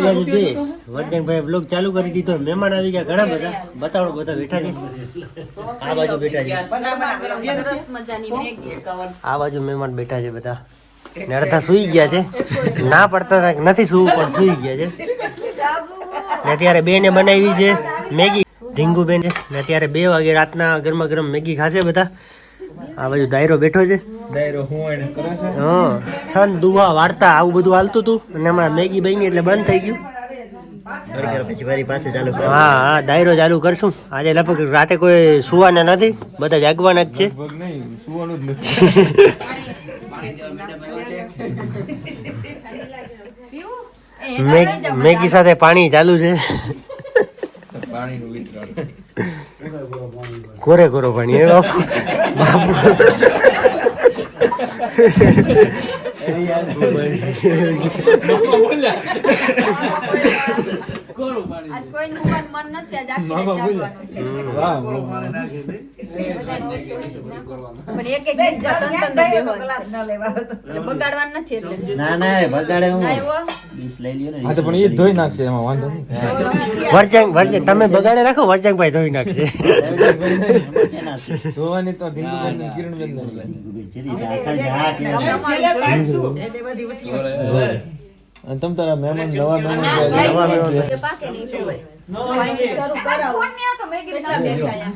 વાગી ગયા છે બે વર્ધનભાઈ બ્લોગ ચાલુ કરી દીધો. મહેમાન આવી ગયા ઘણા બધા. બતાવો બધા બેઠા છે? આ બાજુ બેઠા છે. આ બાજુ મહેમાન બેઠા છે બધા. ને અડધા સુઈ ગયા છે. ના પડતા નથી સુવું પણ સુઈ ગયા છે. ને અત્યારે બેને બનાવી છે મેગી. ઢીંગુ બેન છે ને અત્યારે બે વાગે રાતના ગરમા ગરમ મેગી ખાશે બધા. આ બાજુ ડાયરો બેઠો છે. ડાયરો હું કરે છે? હા છન દુવા વાર્તા આવું બધું હાલતું હતું અને હમણાં મેગી બની એટલે બંધ થઈ ગયું. પછી ફરી પાછું ચાલુ હા હા ડાયરો ચાલુ કરશું. આજે લગભગ રાતે કોઈ સુવાના નથી બધા જાગવાના જ છે. મેગી સાથે પાણી ચાલુ છે. પાણીનું વિતરણ. કોરે કોરો પાણી એ બાપુ બાપુ આજ કોઈનું મન નથી આજ આખી રાત જાગવાનું છે. પણ એક એક ડીશમાં ત્રણ ત્રણ ડબ્બે હોય છે. એટલે બગાડવાનું નથી એટલે. ના ના બગાડે હું. ડીશ લઈ લ્યો ને હા તો પણ એ ધોઈ નાખશે એમાં વાંધો નહીં. તમે બગાડે રાખો વરજાંગભાઈ ધોઈ નાખશે. ધોવાની તો ધીંગુબેન ને કિરણબેન ને અને તમ તારા મહેમાન નવા મહેમાન નવા મહેમાન. જે પાકે નહીં તો હોય. શરૂ કરાવો. કેટલા બેઠા અહીંયા?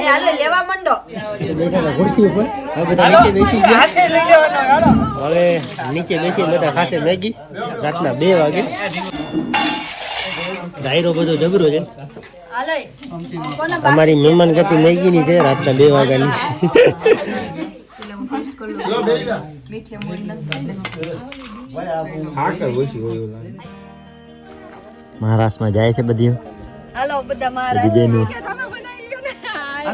એ હાલો, લેવા માંડો. બેઠા હતા ખુરશી ઉપર. હવે બધા નીચે બેસી હવે નીચે બેસી બધા ખાશે મેગી. રાતના બે વાગે. દાયરો બધો જબરો છે. અમારી મહેમાન ગતિ મેગી ની છે રાતના બે વાગ્યાની. મહારાષ્ટ્રમાં જાય છે બધી. હાલો બધા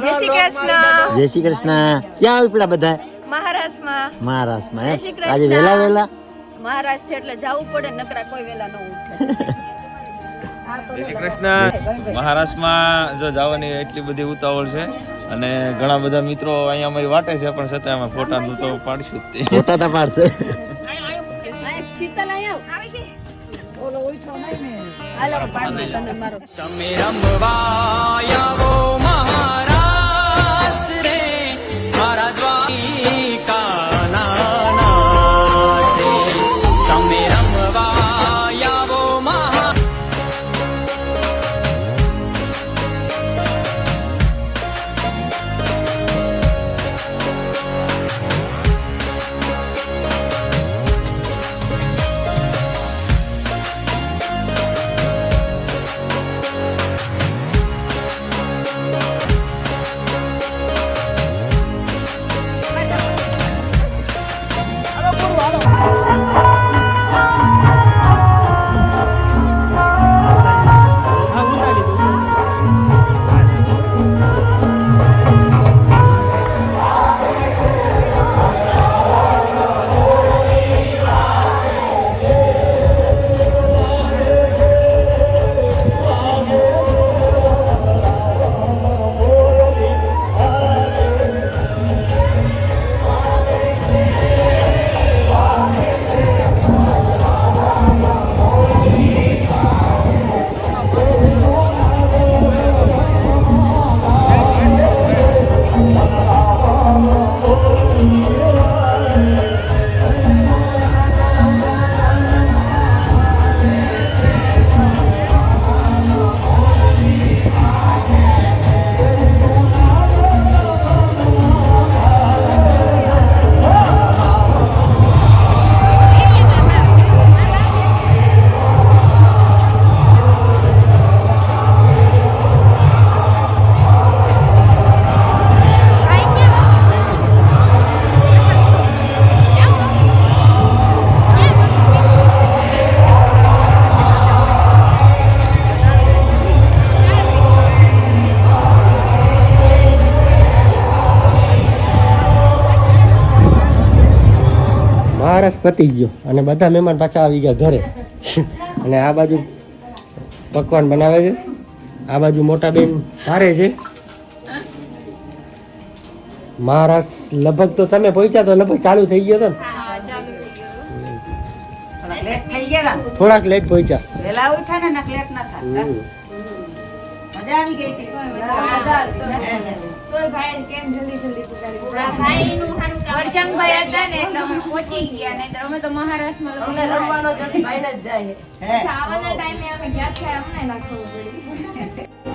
જય શ્રી કૃષ્ણ. જય શ્રી કૃષ્ણ. ક્યાં ઉપડ્યા બધા? મહારાષ્ટ્રમાં. મહારાષ્ટ્રમાં. આજે વેલા વેલા મહારાષ્ટ્ર છે એટલે જવું પડે નકરા કોઈ વેલા ન ઉઠે. જય શ્રી કૃષ્ણ. મહારાષ્ટ્રમાં જો જવાની એટલી બધી ઉતાવળ છે અને ઘણા બધા મિત્રો અહીંયા અમારી વાટે છે પણ છતાં અમે ફોટાનું તો પાડશું જ તે. ફોટા તો પાડશે. આવ ને. તમે રમવા મહારાષ્ટ્ર મહારાષ્ટ્ર પતી ગયો. અને બધા મહેમાન પાછા આવી ગયા ઘરે. અને આ બાજુ પકવાન બનાવે છે. આ બાજુ મોટા બેન ભારે છે. મહારાષ્ટ્ર લગભગ તો તમે પહોંચ્યા તો લગભગ ચાલુ થઈ ગયો હતો ને? લેટ થઈ ગયા ને થોડાક લેટ પહોંચ્યા વેલા ઉઠા ને ના થાય મજા આવી ગઈ હતી ભાઈ કેમ જલ્દી જલ્દી પુગાડી વરજંગભાઈ હતા ને એટલે અમે પહોંચી ગયા નહીં અમે તો મહારાષ્ટ્રમાં અમને રમવાનો જસ ભાઈને જ જાય. આવવાના ટાઈમે અમે ગયા છે અમને ના ખબર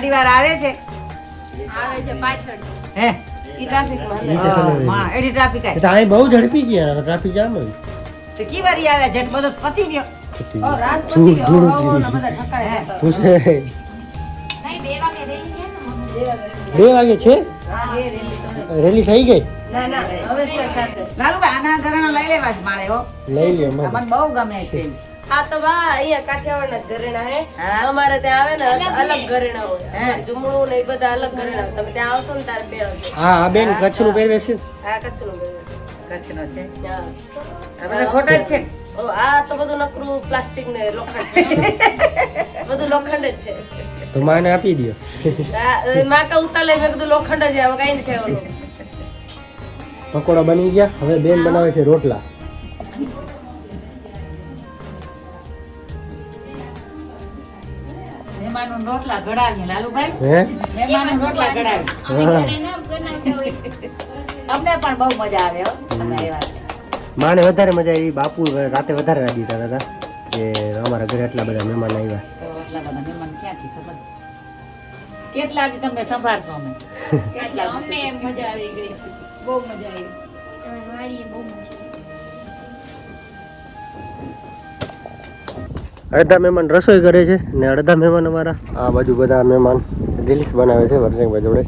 ગાડી વાર આવે છે? આવે છે પાછળ હે? ઈ ટ્રાફિકમાં માં એડી ટ્રાફિક એ તો બહુ ઝડપી ગયા ટ્રાફિક જામ જ. તો કી વારી આવે? જેટ બધો પતી ગયો. ઓ રાષ્ટ્રપતિ ધૂળ, ઓ, ઓ, બધા ઠકાય નહીં બે વાગે રેલી છે ને બે વાગે છે? રેલી થઈ ગઈ? ના ના હવે સ્ટાર્ટ થશે આના ઘરેણા લઈ લેવા છે મારે હો. લઈ લ્યો મને મને બહુ ગમે છે આ તો બા અહીંયા કાઠિયાવાડના ઘરેણા હે. અમારે ત્યાં આવે ને અલગ ઘરેણા. હોય જુમડું ને એ બધા અલગ ઘરેણા તમે ત્યાં આવશો ને તારે પહેરજો. હા આ બેન કચ્છનું પહેરવેશ. છે ને? આ કચ્છનું પહેરવેશ. કચ્છનો છે? હા. આ જ છે? ઓ, આ તો બધું નકરું પ્લાસ્ટિક ને લોખંડ બધું લોખંડ જ છે. તો માને આપી દો માં કા ઉતાલે મેં કીધું લોખંડ જ છે, આમાં કઈ નથી પકોડા બની ગયા. હવે બેન બનાવે છે રોટલા. મહેમાનો રોટલા ઘડાવીએ લાલુભાઈ. હે? મહેમાનો રોટલા ઘડાવીએ અમને પણ બહુ મજા આવે હો. તમે આવ્યા માને વધારે મજા આવી બાપુ રાતે વધારે રાજી થતા હતા કે અમારા ઘરે એટલા બધા મહેમાન આવ્યા. એટલા બધા મહેમાન ક્યાંથી ખબર છે? કેટલા આજે તમે સંભાળશો અમે? કેટલા અમને મજા આવી ગઈ. બહુ મજા આવી. વાડીએ બહુ મજા. અડધા મહેમાન રસોઈ કરે છે ને અડધા મહેમાન અમારા. આ બાજુ બધા મહેમાન રીલ્સ બનાવે છે વરસિંગભાઈ જોડે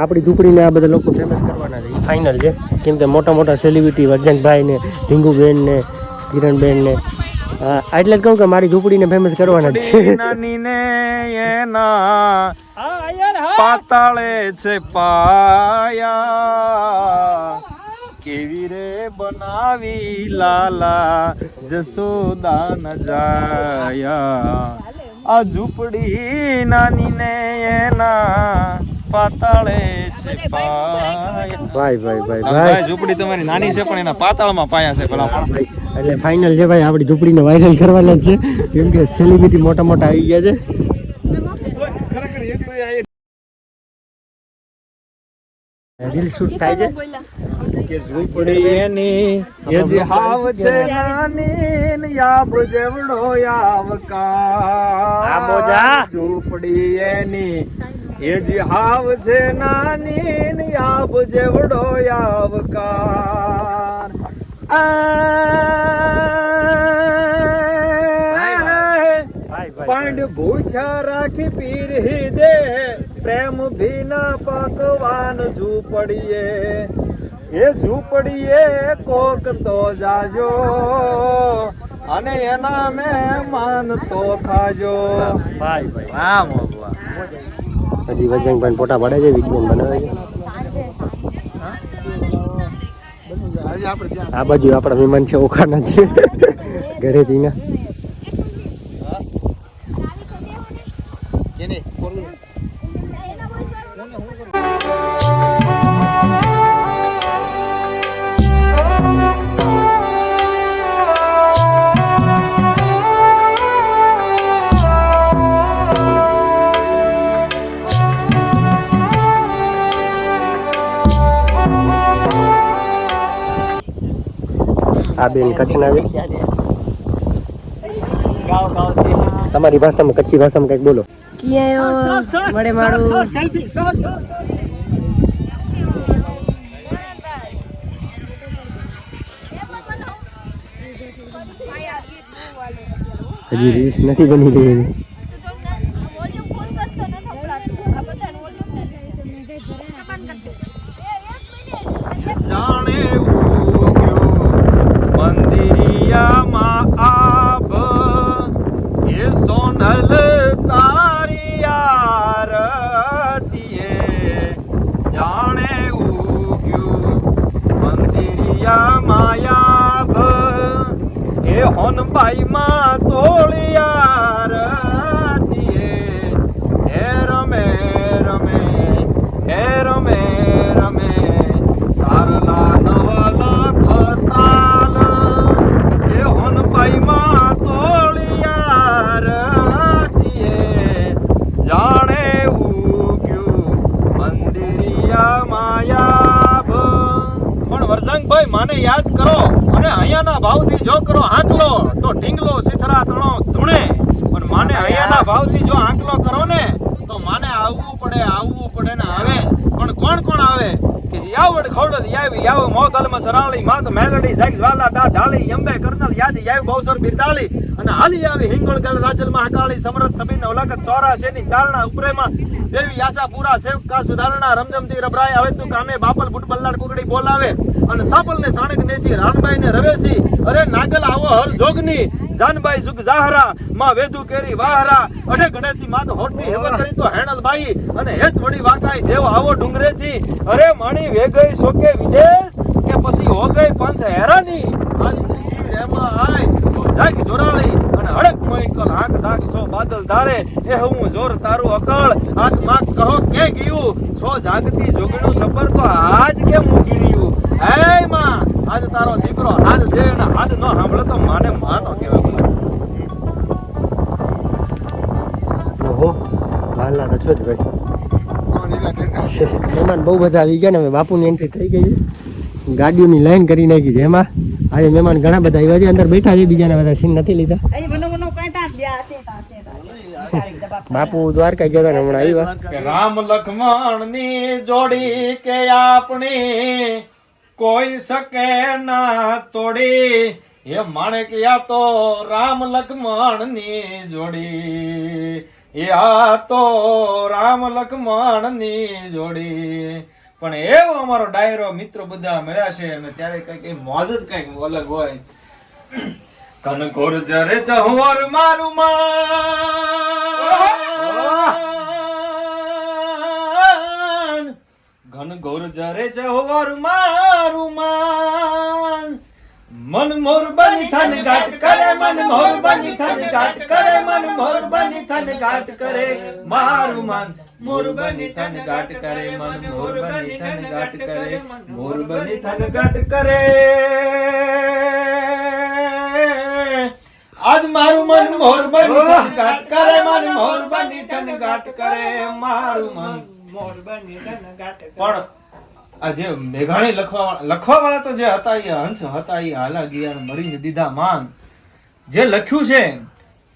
આપણી ઝૂંપડીને આ બધા લોકો ફેમસ કરવાના છે. એ ફાઇનલ છે. કેમ કે મોટા મોટા સેલિબ્રિટી વર્જનભાઈ ને ઢીંગુબેન ને કિરણબેન ને. હા, એટલે જ કહું કે મારી ઝૂંપડીને ફેમસ કરવાના છે. નાની ને એના પાતાળે છે પાયા. કેવી રે બનાવી લાલા? જસોદા ન જાયા. આ ઝૂંપડી નાની ને એના પાતાળે છે ભાઈ ભાઈ ભાઈ ભાઈ ભાઈ. ઝૂંપડી તમારી નાની છે પણ એના પાતાળમાં પાયા છે પેલા એટલે ફાઇનલ છે ભાઈ આપણી ઝૂંપડીને વાયરલ કરવાના જ છે. કેમ કે સેલિબ્રિટી મોટા મોટા આવી ગયા છે. રીલ શૂટ થાય છે. કે ઝૂંપડી એની એ જે હાવ છે નાની ને યાબ જેવડો યાવકાર. ઝૂંપડી એની એ જે હાવ છે નાની ને યાબ જેવડો યાવકાર. આ પાંડ ભૂખ્યા રાખી પીરહી દે પ્રેમ ભીના પકવાન ઝૂંપડીએ. એ ઝૂંપડીએ કોક તો જાજો અને એના મહેમાન તો થાજો. ભાઈ ભાઈ વાહ મોગવા હજી વજનભાઈ ફોટા પાડે છે વીડિયો બનાવે છે. આ બાજુ આપણા મહેમાન છે ઓખાના છે. ઘરે જઈને. આ બેન કચ્છના છે. તમારી ભાષામાં કચ્છી ભાષામાં કંઈક બોલો. વડે મારું? હજી રીલ્સ નથી બની રહી પાઈમાં તોળિયા રતીએ હે રમે રમે હે રમે રમે તારલા નવલા ખતાલ એ હોન પાઈમાં તોળિયા રતીએ જાણે ઉગ્યું મંદિરિયા માયાબ પણ વરસંગભાઈ માને યાદ કરો અને અહીંયાના ભાવથી જો કરો આંકલો તો ઢીંગલો સિથરા તણો ધૂણે પણ માને અહીંયાના ભાવથી જો આંકલો કરો ને તો માને આવવું પડે આવવું પડે ને આવે. પણ કોણ કોણ આવે? કે યાવડ ખવડત યાવી, યાવ મોગલ સરાળી માત મેલડી જગ્સ વાલા ડા ઢાળી અંબે કરનલ યાદ યાવ બૌસર બિરદાલી. અને હાલી આવી હિંગોળ ગલ રાજલ મહાકાળી સમરત સબીન અવલાકત ચોરા શેની ઉપરેમાં? દેવી આશાપુરા, સેવકા સુધારણા રમજમતી રબરાય આવે તું કામે બાપલ, બુટ, બલ્લાડ, કુકડી બોલાવે. અને સાપલ ને સાણક નેસી રાણબાઈ ને રવેસી. અરે નાગલ આવો હર જોગની. જાનબાઈ જુગ જાહરા માં વેદુ કેરી વાહરા. અઢે ગણેશી માત હોટની હેવત કરી તો હેણલ બાઈ અને હેત વડી વાકાઈ દેવ આવો ડુંગરેથી. અરે માણી વેગઈ સોકે વિદેશ કે પછી હો ગઈ પંથ હેરાની. આજ રેમાં આય તો જાગ જોરાળી અને હડક મોઈકલ આંખ ડાક સો બાદલ ધારે. એ હું જોર તારું અકળ. આંખમાં કહો કે ગયું? છો જાગતી જોગણું સફર તો આજ કેમ મૂકી રહ્યું? હે માં આજ તારો દીકરો હાથ દે ને હાથ ન સાંભળે તો માને માનો કહેવાય ઓહો વાલા તો છો જ ભાઈ. મહેમાન બહુ બધા આવી ગયા ને હવે બાપુની એન્ટ્રી થઈ ગઈ છે. ગાડીઓની લાઈન કરી નાખી છે એમાં. આજે મહેમાન ઘણા બધા આવ્યા છે અંદર બેઠા છે બીજાને બધા સીન નથી લીધા. બાપુ દ્વારકા ગયા હતા હમણાં આવ્યા. કે રામ લખમણની જોડી કે આપણી કોઈ શકે ના તોડી. માણેક, યા તો રામ લક્ષ્મણની જોડી. એ આ તો રામ લક્ષ્મણની જોડી. પણ એવો અમારો ડાયરો મિત્રો બધા મળ્યા છે અને ત્યારે કંઈક મોજ જ કંઈક અલગ હોય. કનકોર જરે ચહોર મારું માન ઘન ગોર જરે ચહોર મારું માન. મન મોર બની થન ઘાટ કરે, મન મોર બની થન ઘાટ કરે, મન મોર બની થન ઘાટ કરે, મારું માન. મોર બની થન ઘાટ કરે, મન મોર બની થન ઘાટ કરે, મોર બની થન ઘાટ કરે. આજ મારું મન મોર બની થન ઘાટ કરે, મન મોર બની થન ઘાટ કરે, મારું મન. પણ આ જે મેઘાણી લખવા લખવા વાળા તો જે હતા એ હંસ હતા એ હાલા ગયા મરીને દીધા માન. જે લખ્યું છે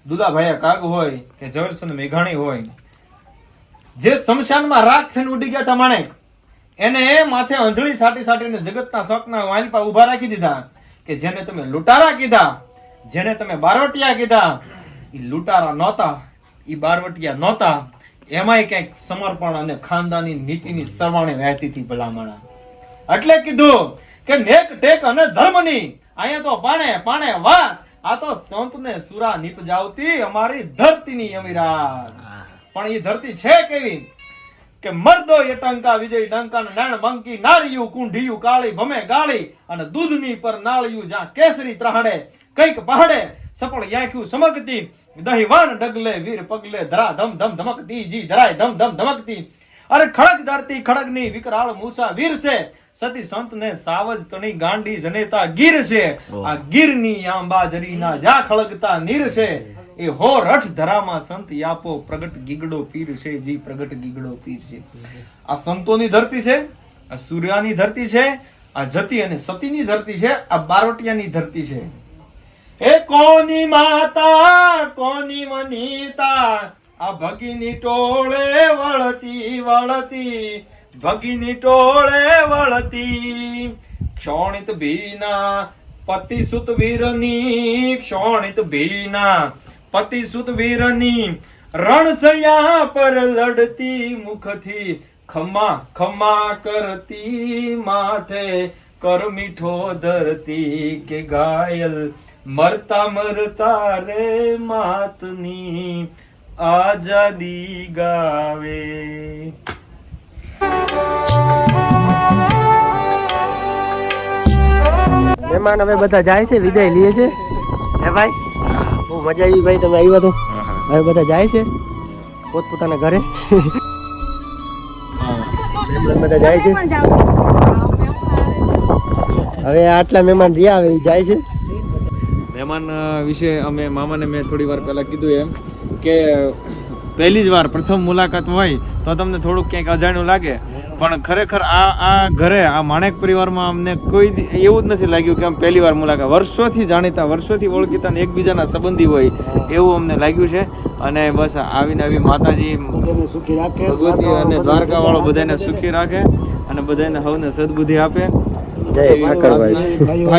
દુદાભાઈ કાગ હોય કે ઝવેરચંદ મેઘાણી હોય, જે શમશાનમાં રાખ થઈને ઉડી ગયા હતા માણેક, એને માથે અંજળી સાટી સાટીને જગતના શોખના વાલપા ઊભા રાખી દીધા કે જેને તમે લૂંટારા કીધા, જેને તમે બારવટિયા કીધા એ લૂંટારા નહોતા એ બારવટિયા નહોતા. એમાંય ક્યાંક સમર્પણ અને ખાનદાની નીતિની સરવાણી વહેતી હતી ભલામણા. એટલે કીધું કે નેક ટેક અને ધર્મની અહીંયા તો પાણે પાણે વાત આ તો સંતને સુરા નીપજાવતી અમારી ધરતીની અમીરાત. પણ એ ધરતી છે કેવી? કે મર્દો એ ટંકા વિજય ડંકા નાણ બંકી નારિયું કુંઢિયું કાળી ભમે ગાળી અને દૂધની પર નાળિયું જ્યાં કેસરી ત્રાહડે કંઈક પહાડે સપળ યાખ્યું સમગતી દહીવાન ડગલે વીર પગલે ધરા ધમ ધમ ધમકતી જી ધરાય ધમ ધમ ધમકતી. અરે ખડક ધરતી ખડગની વિકરાળ મૂસા વીર છે. સતી સંતને સાવજ તણી ગાંડી જનેતા ગીર છે. આ ગીરની આંબાજરીના જા ખળગતા નીર છે. એ હો રઠ ધરામાં સંત યાપો પ્રગટ ગીગડો પીર છે જી પ્રગટ ગીગડો પીર છે. આ સંતોની ધરતી છે આ સૂર્યાની ધરતી છે આ જતી અને સતીની ધરતી છે આ બારોટિયાની ધરતી છે. એ કોની માતા, કોની વનિતા? આ ભગીની ટોળે વળતી વળતી, ભગીની ટોળે વળતી. ક્ષોણિત ભીના પતિ વીરની, ક્ષોણિત ભીના પતિ સુત વીરની રણસયા પર લડતી, મુખથી ખમા ખમા કરતી, માથે કર મીઠો ધરતી કે ઘાયલ મરતા મરતા રે માતની આઝાદી ગાવે. મહેમાન હવે બધા જાય છે વિદાય લે છે. હે ભાઈ? બહુ મજા આવી ભાઈ તમે આવ્યા તો. હવે બધા જાય છે પોતપોતાના ઘરે. બધા જાય છે. હવે આટલા મહેમાન રહ્યા હવે જાય છે. મહેમાન વિશે અમે મામાને મેં થોડી વાર પહેલાં કીધું એમ કે પહેલી જ વાર પ્રથમ મુલાકાત હોય તો તમને થોડુંક ક્યાંક અજાણ્યું લાગે. પણ ખરેખર આ આ ઘરે આ માણેક પરિવારમાં અમને કોઈ એવું જ નથી લાગ્યું કે આમ પહેલી વાર મુલાકાત. વર્ષોથી જાણીતા વર્ષોથી ઓળખીતા અને એકબીજાના સંબંધી હોય એવું અમને લાગ્યું છે. અને બસ આવીને આવી માતાજી સુખી રાખે. ભગવતી અને દ્વારકા વાળો બધાને સુખી રાખે અને બધાને હવને સદબુદ્ધિ આપે. ભાઈ